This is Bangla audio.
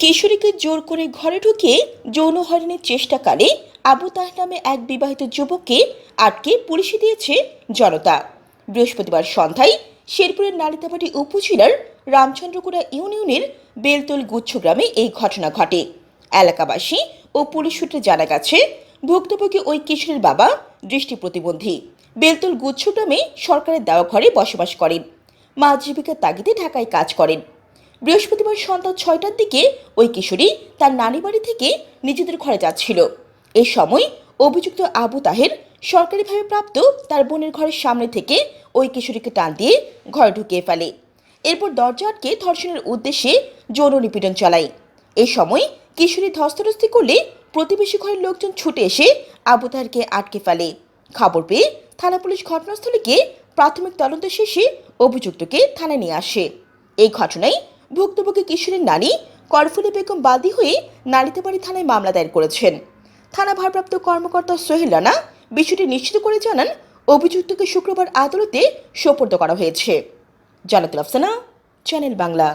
কিশোরীকে জোর করে ঘরে ঢুকিয়ে যৌন হয়রানির চেষ্টাকালে আবু তাহ নামে এক বিবাহিত যুবককে আটকে পুলিশে দিয়েছে জনতা। বৃহস্পতিবার সন্ধ্যায় শেরপুরের নালিতাবাড়ি উপজেলার রামচন্দ্রপুরা ইউনিয়নের বেলতল গুচ্ছ গ্রামে এই ঘটনা ঘটে। এলাকাবাসী ও পুলিশ সূত্রে জানা গেছে, ভুক্তভোগী ওই কিশোরের বাবা দৃষ্টি প্রতিবন্ধী। বেলতল গুচ্ছ গ্রামে সরকারের দেওয়া ঘরে বসবাস করেন। মা জীবিকার তাগিদে ঢাকায় কাজ করেন। বৃহস্পতিবার সন্ধ্যা ছয়টার দিকে ওই কিশোরী তার নানি বাড়ি থেকে নিজেদের ঘরে যাচ্ছিল। এ সময় অভিযুক্ত আবু তাহের সরকারিভাবে প্রাপ্ত তার বোনের ঘরের সামনে থেকে ওই কিশোরীকে টান দিয়ে ঘরে ঢুকিয়ে ফেলে। এরপর দরজা আটকে ধর্ষণের উদ্দেশ্যে যৌন নিপীড়ন চালায়। এ সময় কিশোরী ধস্তরস্তি করলে প্রতিবেশী ঘরের লোকজন ছুটে এসে আবু তাহেরকে আটকে ফেলে। খবর পেয়ে থানা পুলিশ ঘটনাস্থলে গিয়ে প্রাথমিক তদন্ত শেষে অভিযুক্তকে থানায় নিয়ে আসে। এই ঘটনায় ভুক্তভোগী কিশোরীর নানি, করফুলি বেগম বাদী হয়ে নালিতাবাড়ি থানায় মামলা দায়ের করেছেন। থানা ভারপ্রাপ্ত কর্মকর্তা সোহেল রানা বিষয়টি নিশ্চিত করে জানান, অভিযুক্তকে শুক্রবার আদালতে সোপর্দ করা হয়েছে। আফসানা, চ্যানেল বাংলা।